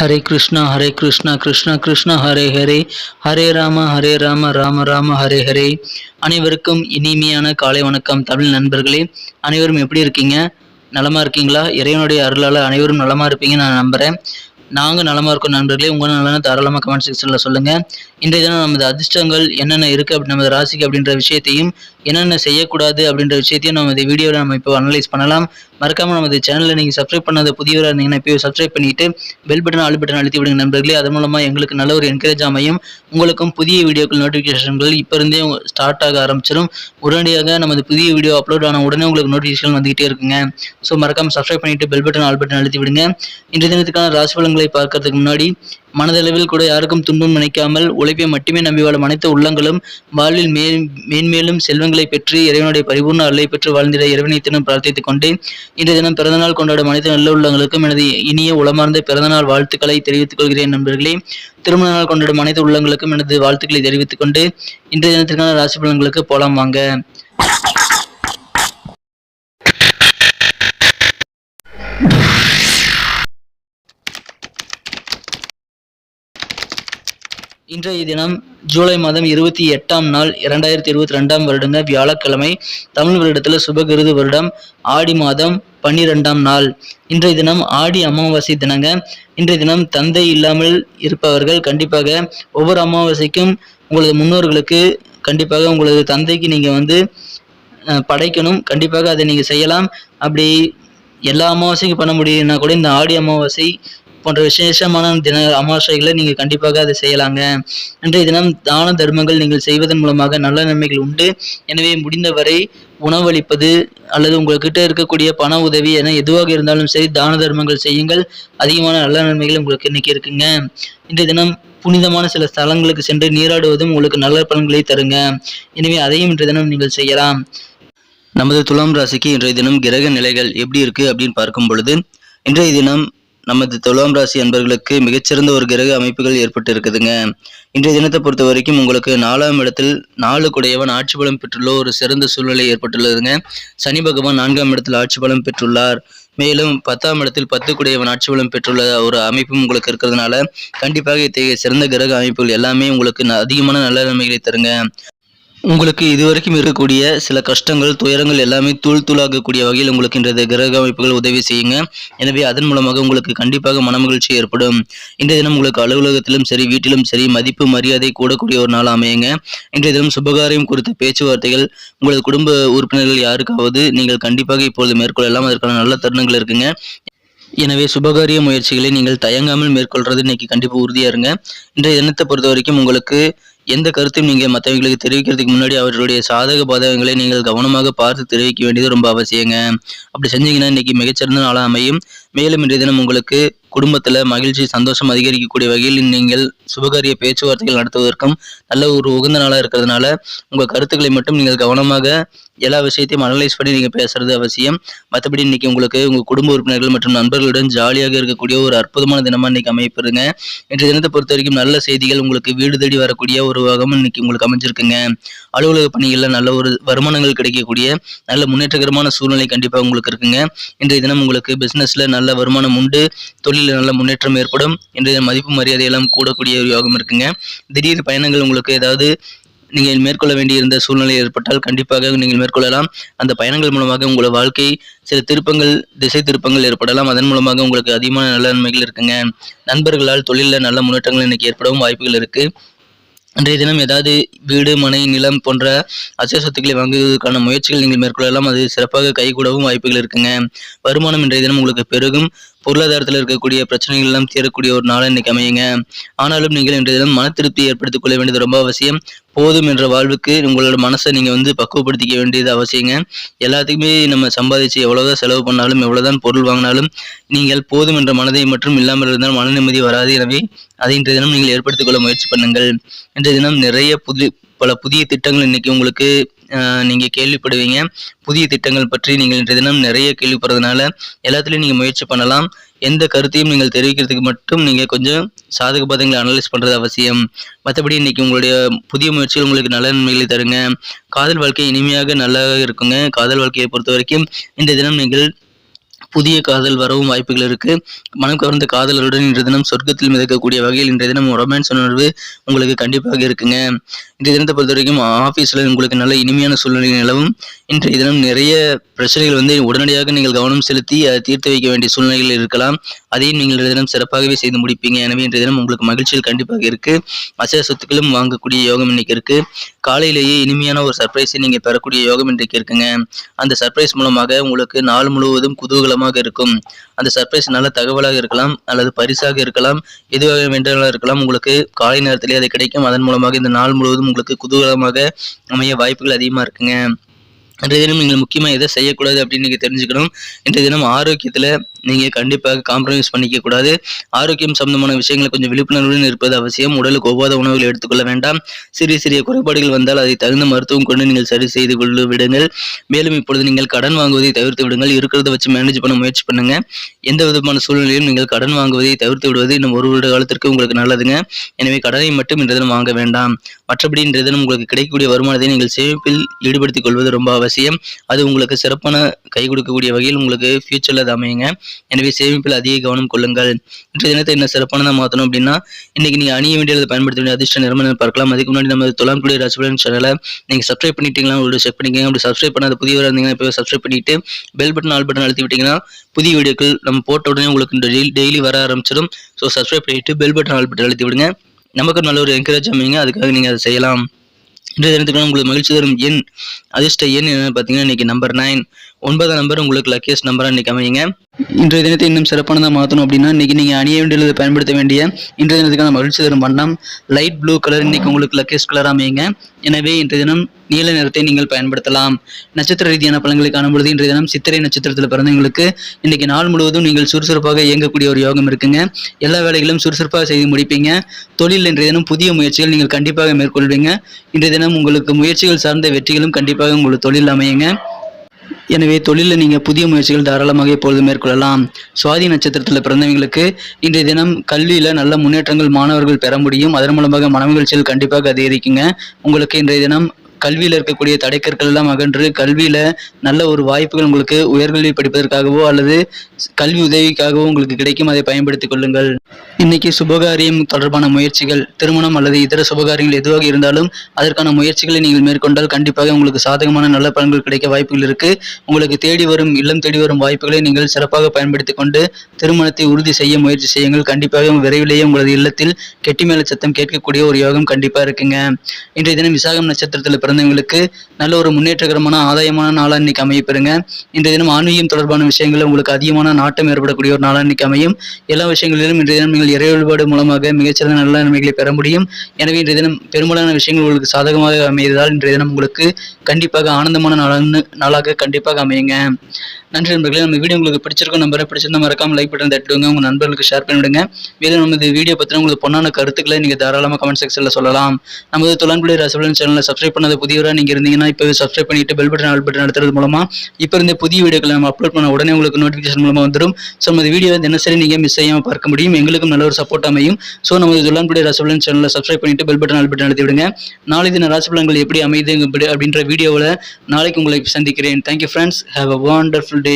ஹரே கிருஷ்ணா ஹரே கிருஷ்ணா கிருஷ்ணா கிருஷ்ணா ஹரே ஹரே. ஹரே ராம ஹரே ராம ராம ராம ஹரே ஹரே. அனைவருக்கும் இனிமையான காலை வணக்கம் தமிழ் நண்பர்களே. அனைவரும் எப்படி இருக்கீங்க? நலமா இருக்கீங்களா? இறைவனுடைய அருளால் அனைவரும் நலமா இருப்பீங்கன்னு நான் நம்புறேன். நாங்கள் நலமாக இருக்கோம் நண்பர்களே. உங்கள் நலன தாராளமாக கமெண்ட் செக்ஷனில் சொல்லுங்கள் இன்றைய தினம் நமது அதிர்ஷ்டங்கள் என்னென்ன இருக்குது அப்படி நமது ராசிக்கு அப்படின்ற விஷயத்தையும் என்னென்ன செய்யக்கூடாது அப்படின்ற விஷயத்தையும் நம்ம வீடியோவில் நம்ம இப்போ அனலைஸ் பண்ணலாம். மறக்காமல் நமது சேனலில் நீங்கள் சப்ஸ்கிரைப் பண்ணாத புதியவராக இருந்தீங்கன்னா இப்போ சப்ஸ்கிரைப் பண்ணிட்டு பெல் பட்டன் ஆல் பட்டன் அழுத்தி விடுங்க நண்பர்களே. அதன் மூலமாக எங்களுக்கு நல்ல ஒரு என்கரேஜ் அமையும். உங்களுக்கும் புதிய வீடியோக்கள் நோட்டிஃபிகேஷன்கள் இப்போ இருந்தே ஸ்டார்ட் ஆக ஆரம்பிச்சிடும் உடனடியாக நமது புதிய வீடியோ அப்லோட் ஆன உடனே உங்களுக்கு நோட்டிஃபிகேஷன் வந்துகிட்டே இருக்குங்க. ஸோ மறக்காமல் சப்ஸ்கிரைப் பண்ணிவிட்டு பெல் பட்டன் ஆல் பட்டன் அழுத்தி விடுங்க. இன்றைய தினத்துக்கான ராசி பலன்களை விஷயங்களை பார்க்கறதுக்கு முன்னாடி மனதளவில் கூட யாருக்கும் துன்பம் நினைக்காமல் உழைப்பை மட்டுமே நம்பி வாழும் அனைத்து உள்ளங்களும் வாழ்வில் மே மேன்மேலும் செல்வங்களை பெற்று இறைவனுடைய பரிபூர்ண அருளை பெற்று வாழ்ந்திட இறைவனை தினம் பிரார்த்தித்துக் கொண்டு இன்றைய தினம் பிறந்தநாள் கொண்டாடும் அனைத்து நல்ல உள்ளங்களுக்கும் எனது இனிய உளமார்ந்த பிறந்தநாள் வாழ்த்துக்களை தெரிவித்துக் கொள்கிறேன் நண்பர்களே. திருமண நாள் கொண்டாடும் அனைத்து உள்ளங்களுக்கும் எனது வாழ்த்துக்களை தெரிவித்துக் கொண்டு இன்றைய தினத்திற்கான ராசி பலன்களுக்கு போலாம் வாங்க. இன்றைய தினம் ஜூலை மாதம் இருபத்தி எட்டாம் நாள் இரண்டாயிரத்தி இருபத்தி ரெண்டாம் வருடங்க வியாழக்கிழமை தமிழ் வருடத்தில் சுபகிருது வருடம் ஆடி மாதம் பன்னிரெண்டாம் நாள். இன்றைய தினம் ஆடி அமாவாசை தினங்க. இன்றைய தினம் தந்தை இல்லாமல் இருப்பவர்கள் கண்டிப்பாக ஒவ்வொரு அமாவாசைக்கும் உங்களது முன்னோர்களுக்கு கண்டிப்பாக உங்களது தந்தைக்கு நீங்கள் வந்து படைக்கணும். கண்டிப்பாக அதை நீங்கள் செய்யலாம். அப்படி எல்லா அமாவாசைக்கும் பண்ண முடியும்னா கூட இந்த ஆடி அமாவாசை போன்ற விசேஷமான தின அமாவாசைகளை நீங்கள் கண்டிப்பாக அதை செய்யலாங்க. இன்றைய தினம் தான தர்மங்கள் நீங்கள் செய்வதன் மூலமாக நல்ல நன்மைகள் உண்டு. எனவே முடிந்தவரை உணவளிப்பது அல்லது உங்கள்கிட்ட இருக்கக்கூடிய பண உதவி என எதுவாக இருந்தாலும் சரி தான தர்மங்கள் செய்யுங்கள். அதிகமான நல்ல நன்மைகள் உங்களுக்கு இன்னைக்கு இருக்குங்க. இன்றைய தினம் புனிதமான சில ஸ்தலங்களுக்கு சென்று நீராடுவதும் உங்களுக்கு நல்ல பலன்களை தருங்க. எனவே அதையும் இன்றைய தினம் நீங்கள் செய்யலாம். நமது துலாம் ராசிக்கு இன்றைய தினம் கிரக நிலைகள் எப்படி இருக்கு அப்படின்னு பார்க்கும் பொழுது இன்றைய தினம் நமது துலாம் ராசி அன்பர்களுக்கு மிகச்சிறந்த ஒரு கிரக அமைப்புகள் ஏற்பட்டு இருக்குதுங்க இன்றைய தினத்தை பொறுத்த வரைக்கும் உங்களுக்கு நாலாம் இடத்தில் நாலு குடையவன் ஆட்சி பலம் பெற்றுள்ள ஒரு சிறந்த சூழ்நிலை ஏற்பட்டுள்ளதுங்க. சனி பகவான் நான்காம் இடத்தில் ஆட்சி பலம் பெற்றுள்ளார். மேலும் பத்தாம் இடத்தில் பத்து குடையவன் ஆட்சி பலம் பெற்றுள்ள ஒரு அமைப்பும் உங்களுக்கு இருக்கிறதுனால கண்டிப்பாக இத்தகைய சிறந்த கிரக அமைப்புகள் எல்லாமே உங்களுக்கு அதிகமான நல்ல நன்மைகளை தருங்க. உங்களுக்கு இதுவரைக்கும் இருக்கக்கூடிய சில கஷ்டங்கள் துயரங்கள் எல்லாமே தூள் தூளாகக்கூடிய வகையில் உங்களுக்கு இன்றைய கிரக அமைப்புகள் உதவி செய்யுங்க. எனவே அதன் மூலமாக உங்களுக்கு கண்டிப்பாக மனமகிழ்ச்சி ஏற்படும். இன்றைய தினம் உங்களுக்கு அலுவலகத்திலும் சரி வீட்டிலும் சரி மதிப்பு மரியாதை கூடக்கூடிய ஒரு நாள் அமையுங்க. இன்றைய தினம் சுபகாரியம் குறித்த பேச்சுவார்த்தைகள் உங்களது குடும்ப உறுப்பினர்கள் யாருக்காவது நீங்கள் கண்டிப்பாக இப்பொழுது மேற்கொள்ளலாம். அதற்கான நல்ல தருணங்கள் இருக்குங்க. எனவே சுபகாரிய முயற்சிகளை நீங்கள் தயங்காமல் மேற்கொள்றது இன்னைக்கு கண்டிப்பாக உறுதியாக இருங்க. இன்றைய தினத்தை பொறுத்த வரைக்கும் உங்களுக்கு எந்த கருத்தையும் நீங்கள் மற்றவங்களுக்கு தெரிவிக்கிறதுக்கு முன்னாடி அவர்களுடைய சாதக பாதகங்களை நீங்கள் கவனமாக பார்த்து தெரிவிக்க வேண்டியது ரொம்ப அவசியங்க. அப்படி செஞ்சீங்கன்னா இன்னைக்கு மிகச்சிறந்த நாளாக அமையும். மேலும் இன்றைய தினம் உங்களுக்கு குடும்பத்தில் மகிழ்ச்சி சந்தோஷம் அதிகரிக்கக்கூடிய வகையில் நீங்கள் சுபகாரிய பேச்சுவார்த்தைகள் நடத்துவதற்கும் நல்ல ஒரு உகந்த நாளாக இருக்கிறதுனால உங்கள் கருத்துக்களை மட்டும் நீங்கள் கவனமாக எல்லா விஷயத்தையும் அனலைஸ் பண்ணி நீங்கள் பேசுறது அவசியம். மற்றபடி இன்னைக்கு உங்களுக்கு உங்கள் குடும்ப உறுப்பினர்கள் மற்றும் நண்பர்களுடன் ஜாலியாக இருக்கக்கூடிய ஒரு அற்புதமான தினமாக இன்னைக்கு அமைப்பிருங்க இன்றைய தினத்தை பொறுத்த வரைக்கும் நல்ல செய்திகள் உங்களுக்கு வீடு தேடி வரக்கூடிய ஒரு வகம் இன்னைக்கு உங்களுக்கு அமைஞ்சிருக்குங்க. அலுவலக பணிகளில் நல்ல ஒரு வருமானங்கள் கிடைக்கக்கூடிய நல்ல முன்னேற்றகரமான சூழ்நிலை கண்டிப்பாக உங்களுக்கு இருக்குங்க. இன்றைய தினம் உங்களுக்கு பிஸ்னஸில் நல்ல வருமானம் உண்டு. தொழில் தொழிலில் நல்ல முன்னேற்றம் ஏற்படும். இன்றைய மதிப்பு மரியாதை எல்லாம் கூடக்கூடிய ஒரு யோகம் இருக்குங்க. திடீர் பயணங்கள் உங்களுக்கு ஏதாவது நீங்கள் மேற்கொள்ள வேண்டியிருந்த சூழ்நிலை ஏற்பட்டால் கண்டிப்பாக நீங்கள் மேற்கொள்ளலாம். அந்த பயணங்கள் மூலமாக உங்களோட வாழ்க்கை சில திருப்பங்கள் திசை திருப்பங்கள் ஏற்படலாம். அதன் மூலமாக உங்களுக்கு அதிகமான நல்ல நன்மைகள் இருக்குங்க. நண்பர்களால் தொழிலில் நல்ல முன்னேற்றங்கள் இன்னைக்கு ஏற்படவும் வாய்ப்புகள் இருக்கு. இன்றைய தினம் ஏதாவது வீடு மனை நிலம் போன்ற அசை சொத்துக்களை வாங்குவதற்கான முயற்சிகள் நீங்கள் மேற்கொள்ளலாம். அது சிறப்பாக கைகூடவும் வாய்ப்புகள் இருக்குங்க. வருமானம் இன்றைய தினம் உங்களுக்கு பெருகும். பொருளாதாரத்தில் இருக்கக்கூடிய பிரச்சனைகள் எல்லாம் தீரக்கூடிய ஒரு நாள் இன்னைக்கு அமையுங்க. ஆனாலும் நீங்கள் இன்றைய தினம் மன திருப்தி ஏற்படுத்திக் கொள்ள வேண்டியது ரொம்ப அவசியம். போதும் என்ற வாழ்வுக்கு உங்களோட மனசை நீங்கள் வந்து பக்குவப்படுத்திக்க வேண்டியது அவசியங்க. எல்லாத்துக்குமே நம்ம சம்பாதிச்சு எவ்வளோதான் செலவு பண்ணாலும் எவ்வளோதான் பொருள் வாங்கினாலும் நீங்கள் போதும் என்ற மனதை மட்டும் இல்லாமல் இருந்தால் மன நிம்மதி வராது. எனவே அதை இன்றைய தினம் நீங்கள் ஏற்படுத்திக் கொள்ள முயற்சி பண்ணுங்கள். இன்றைய தினம் நிறைய புது பல புதிய திட்டங்கள் இன்னைக்கு உங்களுக்கு நீங்கள் கேள்விப்படுவீங்க. புதிய திட்டங்கள் பற்றி நீங்கள் இன்றைய தினம் நிறைய கேள்விப்படுறதுனால எல்லாத்துலேயும் நீங்கள் முயற்சி பண்ணலாம். எந்த கருத்தையும் நீங்கள் தெரிவிக்கிறதுக்கு மட்டும் நீங்கள் கொஞ்சம் சாதக பாதங்களை அனலைஸ் பண்ணுறது அவசியம். மற்றபடி இன்றைக்கி உங்களுடைய புதிய முயற்சிகள் உங்களுக்கு நல்ல நன்மைகளை தருங்க. காதல் வாழ்க்கை இனிமையாக நல்லா இருக்குங்க. காதல் வாழ்க்கையை பொறுத்த வரைக்கும் இன்றைய தினம் நீங்கள் புதிய காதல் வரவும் வாய்ப்புகள் இருக்கு. மனம் கவர்ந்த காதலருடன் இன்றைய தினம் சொர்க்கத்தில் மிதக்கக்கூடிய வகையில் இன்றைய தினம் ரொமான்ஸ் உணர்வு உங்களுக்கு கண்டிப்பாக இருக்குங்க. இன்றைய தினத்தை பொறுத்த வரைக்கும் ஆஃபீஸில் உங்களுக்கு நல்ல இனிமையான சூழ்நிலை நிலவும். இன்றைய தினம் நிறைய பிரச்சனைகள் வந்து உடனடியாக நீங்கள் கவனம் செலுத்தி அதை தீர்த்து வைக்க வேண்டிய சூழ்நிலைகள் இருக்கலாம். அதையும் நீங்கள் இன்றைய தினம் சிறப்பாகவே செய்து முடிப்பீங்க. எனவே இன்றைய தினம் உங்களுக்கு மகிழ்ச்சியில் கண்டிப்பாக இருக்கு. அசைய சொத்துக்களும் வாங்கக்கூடிய யோகம் இன்னைக்கு இருக்கு. காலையிலேயே இனிமையான ஒரு சர்ப்ரைஸை நீங்கள் பெறக்கூடிய யோகம் இன்றைக்கு இருக்குங்க. அந்த சர்ப்ரைஸ் மூலமாக உங்களுக்கு நாள் முழுவதும் குதூகலமாக இருக்கும். அந்த சர்ப்ரைஸ் நல்ல தகவலாக இருக்கலாம் அல்லது பரிசாக இருக்கலாம் எதுவாக வேண்டாலும் இருக்கலாம். உங்களுக்கு காலை நேரத்திலே அது கிடைக்கும். அதன் மூலமாக இந்த நாள் முழுவதும் உங்களுக்கு குதூகலமாக அமைய வாய்ப்புகள் அதிகமாக இருக்குங்க. இன்றைய தினம் நீங்கள் முக்கியமாக எதை செய்யக்கூடாது அப்படின்னு நீங்கள் தெரிஞ்சுக்கணும். இன்றைய தினம் ஆரோக்கியத்தில் நீங்கள் கண்டிப்பாக காம்ப்ரமைஸ் பண்ணிக்க கூடாது. ஆரோக்கியம் சம்பந்தமான விஷயங்களை கொஞ்சம் விழிப்புணர்வுடன் இருப்பது அவசியம். உடலுக்கு ஒவ்வாத உணவுகள் எடுத்துக்கொள்ள வேண்டாம். சிறிய சிறிய குறைபாடுகள் வந்தால் அதை தகுந்த மருத்துவம் கொண்டு நீங்கள் சரி செய்து கொள்ள விடுங்கள். மேலும் இப்பொழுது நீங்கள் கடன் வாங்குவதை தவிர்த்து விடுங்கள். இருக்கிறத வச்சு மேனேஜ் பண்ண முயற்சி பண்ணுங்க. எந்த விதமான சூழ்நிலையிலும் நீங்கள் கடன் வாங்குவதை தவிர்த்து விடுவது இன்னும் ஒரு வருட காலத்திற்கு உங்களுக்கு நல்லதுங்க. எனவே கடனை மட்டும் இன்றைய தினம் வாங்க வேண்டாம். மற்றபடி இன்றைய தினம் உங்களுக்கு கிடைக்கக்கூடிய வருமானத்தை நீங்கள் சேமிப்பில் ஈடுபடுத்திக் கொள்வது ரொம்ப அவசியம். அது உங்களுக்கு சிறப்பான கை கொடுக்கக்கூடிய வகையில் உங்களுக்கு ஃபியூச்சரில் அது அமையுங்க. எனவே சேமிப்பில் அதிக கவனம் கொள்ளுங்கள். இன்றைய தினத்தை என்ன சிறப்பானதாக மாற்றணும் அப்படின்னா இன்னைக்கு நீங்கள் அணிய வேண்டியதை பயன்படுத்த வேண்டிய அதிர்ஷ்ட நிறமனை பார்க்கலாம். அதுக்கு முன்னாடி நம்ம துலாம் குடி ராசிபலன் சேனலை நீங்கள் சப்ஸ்கிரைப் பண்ணிட்டீங்களா உங்களுக்கு செக் பண்ணிக்கோங்க. அப்படி சப்ஸ்கிரைப் பண்ணாத புதியவராக இருந்தீங்கன்னா இப்போ சப்ஸ்கிரைப் பண்ணிட்டு பெல் பட்டன் ஆல் பட்டன் அழுத்தி விட்டீங்கன்னா புதிய வீடியோக்கள் நம்ம போட்ட உடனே உங்களுக்கு டெய்லி டெய்லி வர ஆரம்பிச்சிடும். ஸோ சப்ஸ்கிரைப் பண்ணிட்டு பெல் பட்டன் ஆல் பட்டன் அழுத்தி விடுங்க நமக்கு நல்ல ஒரு என்கரேஜ் அமைங்க அதுக்காக நீங்கள் அதை செய்யலாம். இன்றைய தினத்துக்கு உங்களுக்கு மகிழ்ச்சி தரும் எண் அதிர்ஷ்ட எண் என்னன்னு பார்த்தீங்கன்னா இன்னைக்கு நம்பர் நைன் ஒன்பதாம் நம்பர் உங்களுக்கு லக்கியஸ்ட் நம்பராக இன்றைக்கி அமையுங்க. இன்றைய தினத்தை இன்னும் சிறப்பானதாக மாற்றணும் அப்படின்னா இன்றைக்கி நீங்கள் அணிய வேண்டியது பயன்படுத்த வேண்டிய இன்றைய தினத்துக்கான மகிழ்ச்சி தரும் வண்ணம் லைட் ப்ளூ கலர் இன்னைக்கு உங்களுக்கு லக்கியஸ்ட் கலர் அமையுங்க. எனவே இன்றைய தினம் நீல நிறத்தை நீங்கள் பயன்படுத்தலாம். நட்சத்திர ரீதியான பலன்களை காணும்பொழுது இன்றைய தினம் சித்திரை நட்சத்திரத்தில் பிறந்தவங்களுக்கு இன்றைக்கி நாள் முழுவதும் நீங்கள் சுறுசுறுப்பாக இயங்கக்கூடிய ஒரு யோகம் இருக்குங்க. எல்லா வேலைகளும் சுறுசுறுப்பாக செய்து முடிப்பீங்க. தொழில் இன்றைய தினம் புதிய முயற்சிகள் நீங்கள் கண்டிப்பாக மேற்கொள்வீங்க. இன்றைய தினம் உங்களுக்கு முயற்சிகள் சார்ந்த வெற்றிகளும் கண்டிப்பாக உங்களுக்கு தொழில் அமையுங்க. எனவே தொழிலில் நீங்கள் புதிய முயற்சிகள் தாராளமாக இப்பொழுது மேற்கொள்ளலாம். சுவாதி நட்சத்திரத்தில் பிறந்தவங்களுக்கு இன்றைய தினம் கல்வியில் நல்ல முன்னேற்றங்கள் மாணவர்கள் பெற முடியும். அதன் மூலமாக மனமகிழ்ச்சியில் கண்டிப்பாக அதிகரிக்குங்க. உங்களுக்கு இன்றைய தினம் கல்வியில் இருக்கக்கூடிய தடைக்கற்கள் எல்லாம் அகன்று கல்வியில் நல்ல ஒரு வாய்ப்புகள் உங்களுக்கு உயர்கல்வி படிப்பதற்காகவோ அல்லது கல்வி உதவிக்காகவோ உங்களுக்கு கிடைக்கும். அதை பயன்படுத்திக் கொள்ளுங்கள். இன்னைக்கு சுபகாரியம் தொடர்பான முயற்சிகள் திருமணம் அல்லது இதர சுபகாரியங்கள் எதுவாக இருந்தாலும் அதற்கான முயற்சிகளை நீங்கள் மேற்கொண்டால் கண்டிப்பாக உங்களுக்கு சாதகமான நல்ல பலன்கள் கிடைக்க வாய்ப்புகள் இருக்கு. உங்களுக்கு தேடி வரும் இல்லம் தேடி வரும் வாய்ப்புகளை நீங்கள் சிறப்பாக பயன்படுத்திக் கொண்டு திருமணத்தை உறுதி செய்ய முயற்சி செய்யுங்கள். கண்டிப்பாக விரைவிலேயே உங்களது இல்லத்தில் கெட்டி மேல சத்தம் கேட்கக்கூடிய ஒரு யோகம் கண்டிப்பா இருக்குங்க. இன்றைய தினம் விசாகம் நட்சத்திரத்தில் பிறந்தவங்களுக்கு நல்ல ஒரு முன்னேற்றகரமான ஆதாயமான நாளாக இன்னைக்கு அமையப்பெறுங்க இன்றைய தினம் ஆன்மீகம் தொடர்பான விஷயங்கள் உங்களுக்கு அதிகமான நாட்டம் ஏற்படக்கூடிய ஒரு நாளாக இன்னைக்கு அமையும். எல்லா விஷயங்களிலும் இன்றைய தினம் நீங்கள் இறை வழிபாடு மூலமாக மிகச்சிறந்த நல்ல நன்மைகளை பெற முடியும். எனவே இன்றைய தினம் பெரும்பாலான விஷயங்கள் உங்களுக்கு சாதகமாக அமைந்ததால் இன்றைய தினம் உங்களுக்கு கண்டிப்பாக ஆனந்தமான நாளாக நாளாக கண்டிப்பாக அமையுங்க. நன்றி நண்பர்களே நம்ம வீடியோ உங்களுக்கு பிடிச்சிருக்கோம் நம்பரை பிடிச்சிருந்தா மறக்காம லைக் பட்டன் தட்டுடுங்க. உங்கள் நண்பர்களுக்கு ஷேர் பண்ணிவிடுங்க. மேலும் நமது வீடியோ பற்றின உங்களுக்கு பொண்ணான கருத்துக்களை நீங்க தாராளமாக கமெண்ட் செக்ஷனில் சொல்லலாம். நமது தொலான்குடி ரசபலன் சேனலை சப்ஸ்கிரைப் பண்ணாத புதியவராக நீங்க இருந்தீங்கன்னா இப்போ சப்ஸ்கிரைப் பண்ணிட்டு பெல் பட்டன் ஆல் பட்டன் நடத்துறது மூலமாக இப்போ இருந்த புதிய வீடியோக்களை நம்ம அப்லோட் பண்ண உடனே உங்களுக்கு நோட்டிஃபிகேஷன் மூலமாக வந்துடும் ஸோ நமது வீடியோ தினசரி நீங்க மிஸ் செய்யாமல் பார்க்க முடியும். எங்களுக்கும் நல்ல ஒரு சப்போர்ட் அமையும். ஸோ நமது தொலான்குடி ராசிபலன் சேனலை சப்ஸ்கிரைப் பண்ணிட்டு பெல் பட்டன் ஆல் பட்டன் அழுத்தி விடுங்க. நாளை தின ராசிபலன்கள் எப்படி அமையுது அப்படின்ற வீடியோவில் நாளைக்கு உங்களை சந்திக்கிறேன். Thank you friends have a wonderful day